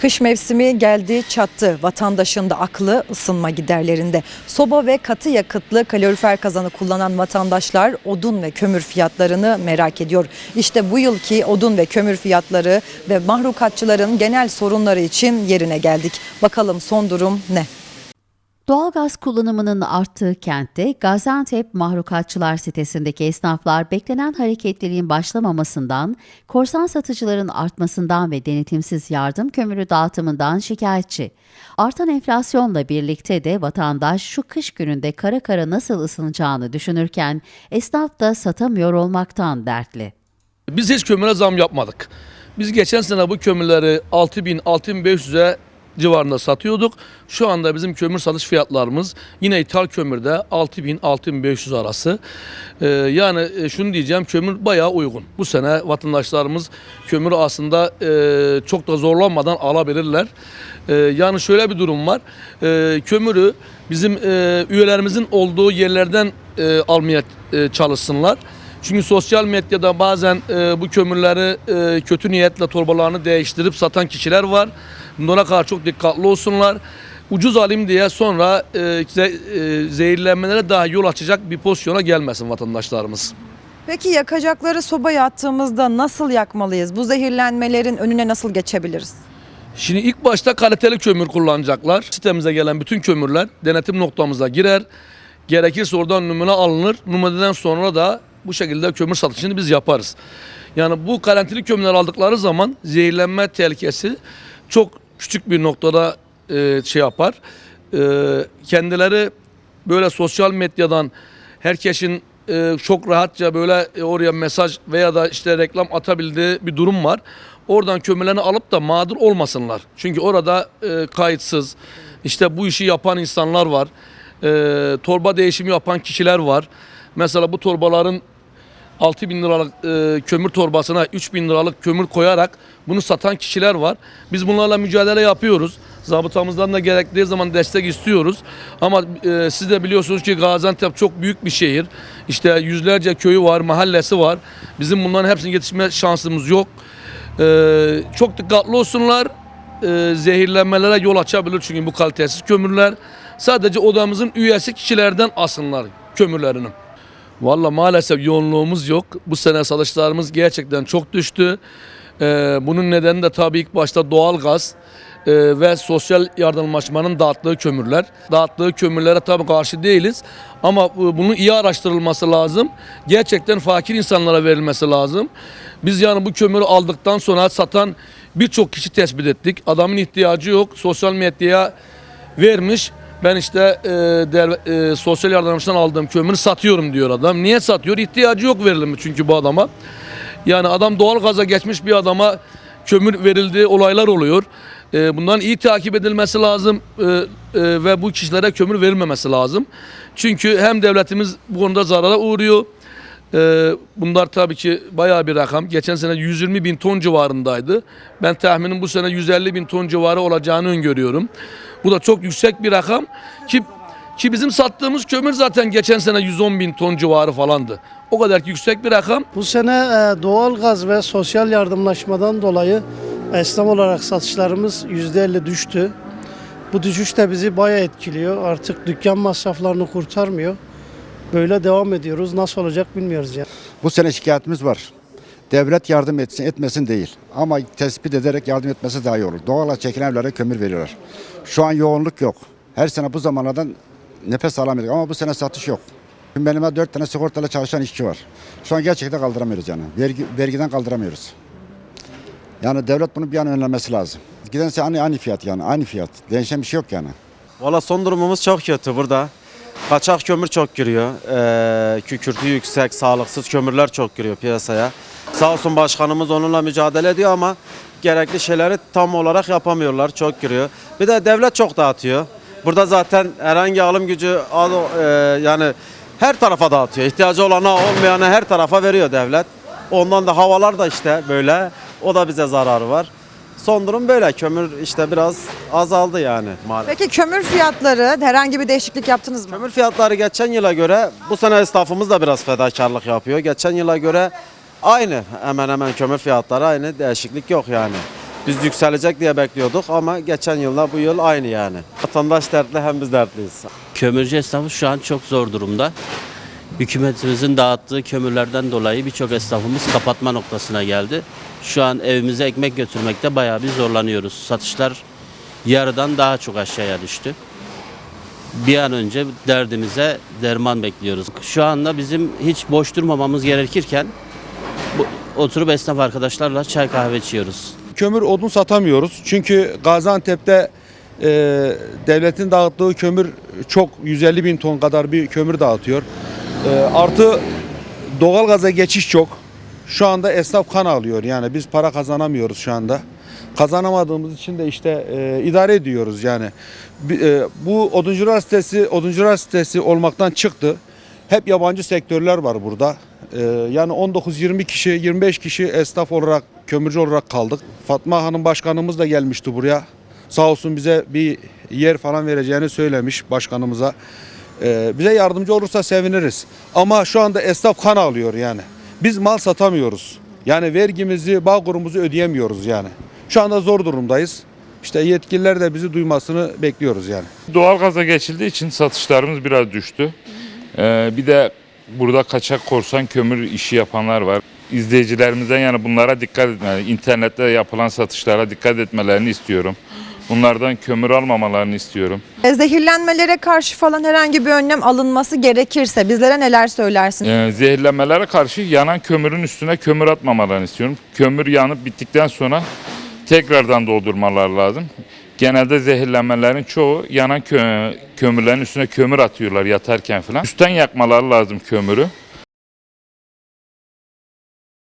Kış mevsimi geldi çattı. Vatandaşın da aklı ısınma giderlerinde. Soba ve katı yakıtlı kalorifer kazanı kullanan vatandaşlar odun ve kömür fiyatlarını merak ediyor. İşte bu yılki odun ve kömür fiyatları ve mahrukatçıların genel sorunları için yerine geldik. Bakalım son durum ne? Doğalgaz kullanımının arttığı kentte Gaziantep Mahrukatçılar sitesindeki esnaflar beklenen hareketliliğin başlamamasından, korsan satıcıların artmasından ve denetimsiz yardım kömürü dağıtımından şikayetçi. Artan enflasyonla birlikte de vatandaş şu kış gününde kara kara nasıl ısınacağını düşünürken esnaf da satamıyor olmaktan dertli. Biz hiç kömüre zam yapmadık. Biz geçen sene bu kömürleri 6000-6500'e civarında satıyorduk. Şu anda bizim kömür satış fiyatlarımız yine ithal kömürde 6000-6500 arası. Ee, yani e, şunu diyeceğim kömür bayağı uygun. Bu sene vatandaşlarımız kömürü aslında e, çok da zorlanmadan alabilirler. Ee, yani şöyle bir durum var. Ee, kömürü bizim e, üyelerimizin olduğu yerlerden e, almaya e, çalışsınlar. Çünkü sosyal medyada bazen e, bu kömürleri e, kötü niyetle torbalarını değiştirip satan kişiler var. Bunlara karşı çok dikkatli olsunlar. Ucuz alayım diye sonra e, ze- e, zehirlenmelere daha yol açacak bir pozisyona gelmesin vatandaşlarımız. Peki yakacakları sobaya attığımızda nasıl yakmalıyız? Bu zehirlenmelerin önüne nasıl geçebiliriz? Şimdi ilk başta kaliteli kömür kullanacaklar. Sitemize gelen bütün kömürler denetim noktamıza girer. Gerekirse oradan numune alınır. Numuneden sonra da bu şekilde kömür satışını biz yaparız. Yani bu garantili kömürler aldıkları zaman zehirlenme tehlikesi çok küçük bir noktada e, şey yapar. E, kendileri böyle sosyal medyadan herkesin e, çok rahatça böyle e, oraya mesaj veya da işte reklam atabildiği bir durum var. Oradan kömürlerini alıp da mağdur olmasınlar. Çünkü orada e, kayıtsız işte bu işi yapan insanlar var. E, torba değişimi yapan kişiler var. Mesela bu torbaların 6 bin liralık e, kömür torbasına 3 bin liralık kömür koyarak bunu satan kişiler var. Biz bunlarla mücadele yapıyoruz. Zabıtamızdan da gerektiği zaman destek istiyoruz. Ama e, siz de biliyorsunuz ki Gaziantep çok büyük bir şehir. İşte yüzlerce köyü var, mahallesi var. Bizim bunların hepsine yetişme şansımız yok. E, çok dikkatli olsunlar. E, zehirlenmelere yol açabilir çünkü bu kalitesiz kömürler. Sadece odamızın üyesi kişilerden asınlar kömürlerini. Valla maalesef yoğunluğumuz yok. Bu sene satışlarımız gerçekten çok düştü. Ee, bunun nedeni de tabii ilk başta doğal gaz e, ve sosyal yardımlaşmanın dağıttığı kömürler. Dağıttığı kömürlere tabii karşı değiliz. Ama bu- bunun iyi araştırılması lazım. Gerçekten fakir insanlara verilmesi lazım. Biz yani bu kömürü aldıktan sonra satan birçok kişi tespit ettik. Adamın ihtiyacı yok. Sosyal medyaya vermiş. Ben işte e, der- e, sosyal yardımcıdan aldığım kömürü satıyorum diyor adam. Niye satıyor? İhtiyacı yok verilimi çünkü bu adama. Yani adam doğal gaza geçmiş bir adama kömür verildiği olaylar oluyor. E, bundan iyi takip edilmesi lazım e, e, ve bu kişilere kömür verilmemesi lazım. Çünkü hem devletimiz bu konuda zarara uğruyor. E, bunlar tabii ki bayağı bir rakam. Geçen sene 120 bin ton civarındaydı. Ben tahminim bu sene 150 bin ton civarı olacağını öngörüyorum. Bu da çok yüksek bir rakam ki ki bizim sattığımız kömür zaten geçen sene 110 bin ton civarı falandı. O kadar yüksek bir rakam. Bu sene e, doğal gaz ve sosyal yardımlaşmadan dolayı esnaf olarak satışlarımız %50 düştü. Bu düşüş de bizi bayağı etkiliyor. Artık dükkan masraflarını kurtarmıyor. Böyle devam ediyoruz. Nasıl olacak bilmiyoruz ya. Bu sene şikayetimiz var. Devlet yardım etsin etmesin değil. Ama tespit ederek yardım etmesi daha iyi olur. Doğal çekilen evlere kömür veriyorlar. Şu an yoğunluk yok. Her sene bu zamanlardan nefes alamıyorduk ama bu sene satış yok. Benim dört tane sigortalı çalışan işçi var. Şu an gerçekten kaldıramıyoruz yani. Vergi, vergiden kaldıramıyoruz. Yani devlet bunu bir an önlemesi lazım. Gidense aynı, aynı fiyat yani aynı fiyat. Değişen bir şey yok yani. Valla son durumumuz çok kötü burada. Kaçak kömür çok giriyor. Ee, kükürtü yüksek, sağlıksız kömürler çok giriyor piyasaya. Sağ olsun başkanımız onunla mücadele ediyor ama gerekli şeyleri tam olarak yapamıyorlar. Çok giriyor. Bir de devlet çok dağıtıyor. Burada zaten herhangi alım gücü e, yani her tarafa dağıtıyor. İhtiyacı olana olmayana her tarafa veriyor devlet. Ondan da havalar da işte böyle. O da bize zararı var. Son durum böyle. Kömür işte biraz azaldı yani maalesef. Peki kömür fiyatları herhangi bir değişiklik yaptınız mı? Kömür fiyatları geçen yıla göre bu sene esnafımız da biraz fedakarlık yapıyor. Geçen yıla göre aynı hemen hemen kömür fiyatları aynı değişiklik yok yani. Biz yükselecek diye bekliyorduk ama geçen yılla bu yıl aynı yani. Vatandaş dertli hem biz dertliyiz. Kömürcü esnafı şu an çok zor durumda. Hükümetimizin dağıttığı kömürlerden dolayı birçok esnafımız kapatma noktasına geldi. Şu an evimize ekmek götürmekte bayağı bir zorlanıyoruz. Satışlar yarıdan daha çok aşağıya düştü. Bir an önce derdimize derman bekliyoruz. Şu anda bizim hiç boş durmamamız gerekirken oturup esnaf arkadaşlarla çay kahve içiyoruz. kömür odun satamıyoruz. Çünkü Gaziantep'te e, devletin dağıttığı kömür çok 150 bin ton kadar bir kömür dağıtıyor. E, artı doğalgaza geçiş çok. Şu anda esnaf kan alıyor yani biz para kazanamıyoruz şu anda. Kazanamadığımız için de işte e, idare ediyoruz yani. E, bu oduncular sitesi oduncular sitesi olmaktan çıktı. Hep yabancı sektörler var burada. Ee, yani 19-20 kişi, 25 kişi esnaf olarak, kömürcü olarak kaldık. Fatma Hanım başkanımız da gelmişti buraya. Sağ olsun bize bir yer falan vereceğini söylemiş başkanımıza. Ee, bize yardımcı olursa seviniriz. Ama şu anda esnaf kan alıyor yani. Biz mal satamıyoruz. Yani vergimizi, bağ kurumuzu ödeyemiyoruz yani. Şu anda zor durumdayız. İşte yetkililer de bizi duymasını bekliyoruz yani. Doğalgaza geçildiği için satışlarımız biraz düştü. Ee, bir de burada kaçak korsan kömür işi yapanlar var. İzleyicilerimizden yani bunlara dikkat etmeli. İnternette yapılan satışlara dikkat etmelerini istiyorum. Bunlardan kömür almamalarını istiyorum. E, Zehirlenmelere karşı falan herhangi bir önlem alınması gerekirse bizlere neler söylersiniz? Ee, zehirlenmelere karşı yanan kömürün üstüne kömür atmamalarını istiyorum. Kömür yanıp bittikten sonra tekrardan doldurmalar lazım. Genelde zehirlenmelerin çoğu yanan kö- kömürlerin üstüne kömür atıyorlar yatarken falan. Üstten yakmaları lazım kömürü.